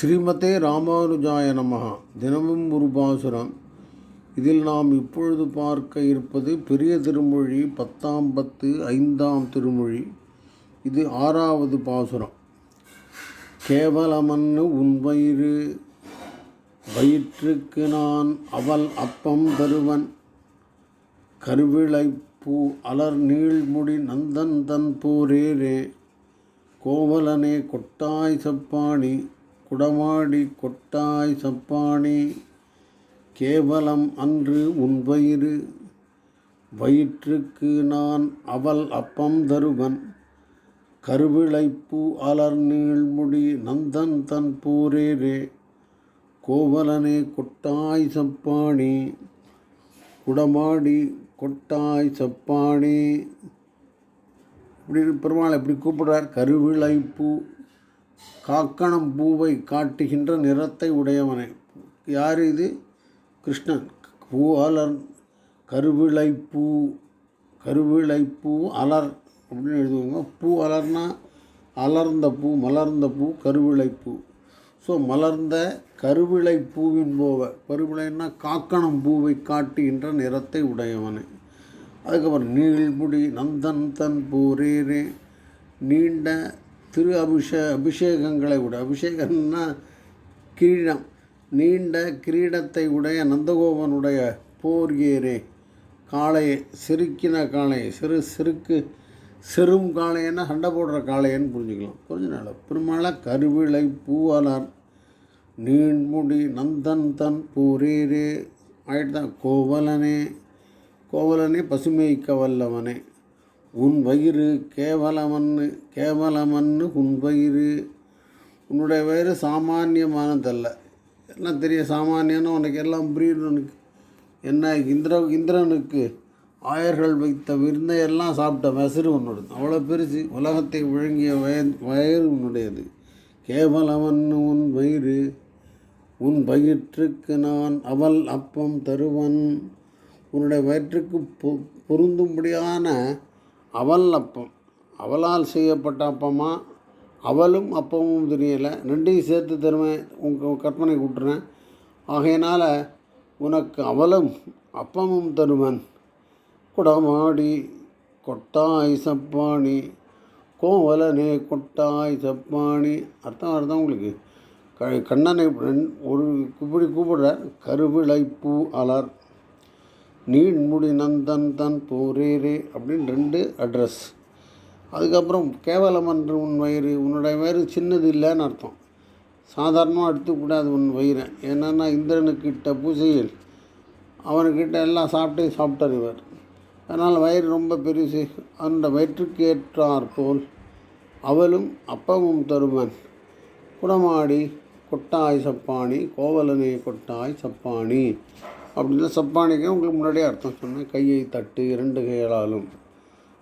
ஸ்ரீமதே ராமானுஜாய நமகா தினமும் ஒரு பாசுரம். இதில் நாம் இப்பொழுது பார்க்க இருப்பது பெரிய திருமொழி பத்தாம் பத்து ஐந்தாம் திருமொழி. இது ஆறாவது பாசுரம். கேவலமன்னு உன் வயிறு வயிற்றுக்கு நான் அவள் அப்பம் தருவன். கருவிளைப்பூ அலர் நீள்முடி நந்தன் தன் போரேரே. கோவலனே கொட்டாய் சப்பாணி குடமாடி கொட்டாய் சப்பாணி கேவலம் அன்று உன் வயிறு. வயிற்றுக்கு நான் அவள் அப்பம் தருவன். கருவிளைப்பூ அலர் நீள்முடி நந்தன் தன் பூரேரே. கோவலனே கொட்டாய் சப்பாணி குடமாடி கொட்டாய் சப்பாணி இப்படி பெருமாள் இப்படி கூப்பிடுறார். கருவிளைப்பூ காக்கணம் பூவை காட்டுகின்ற நிறத்தை உடையவனே. யார் இது? கிருஷ்ணன். பூ அலர் கருவிளைப்பூ கருவிளைப்பூ அலர் அப்படின்னு எழுதுவாங்க. பூ அலர்னா அலர்ந்த பூ மலர்ந்த பூ கருவிளைப்பூ. ஸோ மலர்ந்த கருவிளை பூவின் போவ கருவிளைன்னா காக்கணம் பூவை காட்டுகின்ற நிறத்தை உடையவனே. அதுக்கப்புறம் நீள்முடி நந்தன் தன் பூரேரே நீண்ட திரு அபிஷே அபிஷேகங்களை உட அபிஷேகம்னா கிரீடம். நீண்ட கிரீடத்தை உடைய நந்தகோபனுடைய போர் ஏரே காளையை செருக்கின காளையை சிறு சிறுக்கு செரும் காளையன்னா சண்டை போடுற காளையன்னு புரிஞ்சுக்கலாம். புரிஞ்சுனால பெருமாளை கருவிளை பூவலர் நீண்முடி நந்தன் தன் பூரேரே. ஆயிட்டுதான் கோவலனே. கோவலனே பசுமைக்க வல்லவனே உன் வயிறு கேவலமன்னு கேவலமன்னு உன் வயிறு. உன்னுடைய வயிறு சாமானியமானதல்ல. எல்லாம் தெரியும் சாமானியன்னு உனக்கு எல்லாம் புரியுது உனக்கு? என்ன இந்திர இந்திரனுக்கு ஆயர்கள் வைத்த விருந்தை எல்லாம் சாப்பிட்ட மெசரு உன்னோடது அவ்வளோ பெருசு. உலகத்தை விழுங்கிய வய வயிறு உன்னுடையது. கேவலமன்னு உன் வயிறு. உன் வயிற்றுக்கு நான் அவல் அப்பம் தருவன். உன்னுடைய வயிற்றுக்கு பொ பொருந்தும்படியான அவல் அப்பம். அவலால் செய்யப்பட்ட அப்பமா? அவலும் அப்பமும் தெரியலை. ரெண்டையும் சேர்த்து தருவேன். உங்கள் கற்பனை விட்டுறேன் ஆகையினால் உனக்கு அவலும் அப்பமும் தருவன். குடமாடி கொட்டாய் சப்பாணி. கோவலனே கொட்டாய் சப்பாணி. அர்த்தம் அர்த்தம் உங்களுக்கு? க கண்ணனை ஒரு இப்படி கூப்பிடுற கருவிளைப்பூ அலர். நீழ்முடி நந்தன் தன் போரேரே அப்படின்னு ரெண்டு அட்ரஸ் அதுக்கப்புறம் கேவலமன்று உன் வயிறு உன்னுடைய வயிறு சின்னது இல்லைன்னு அர்த்தம். சாதாரணமாக எடுத்துக்கூடாது உன் வயிறை. என்னென்னா இந்திரனுக்கிட்ட பூஜையில் அவனுக்கிட்ட எல்லாம் சாப்பிட்டே சாப்பிட்டார் இவர். அதனால் வயிறு ரொம்ப பெருசு. அந்த வயிற்றுக்கு ஏற்றார் போல் அவளும் அப்பமும் தருமன். குடமாடி கொட்டாய் சப்பாணி கோவலனே கொட்டாய் சப்பாணி அப்படின்னா சப்பானிக்கு உங்களுக்கு முன்னாடியே அர்த்தம் சொன்னேன். கையை தட்டு இரண்டு கைகளாலும்.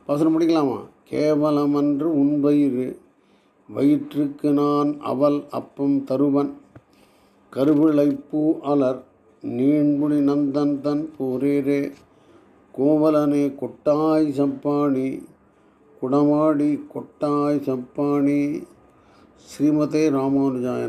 வசனம் முடிக்கலாமா? கேவலமன்று உன் வயிறு. வயிற்றுக்கு நான் அவள் அப்பம் தருவன். கருவிழைப்பூ அலர். நீண்முடி நந்தன் தன் போரேரே. கோவலனே கொட்டாய் சப்பாணி குடமாடி கொட்டாய் சப்பாணி ஸ்ரீமதே ராமானுஜாயன்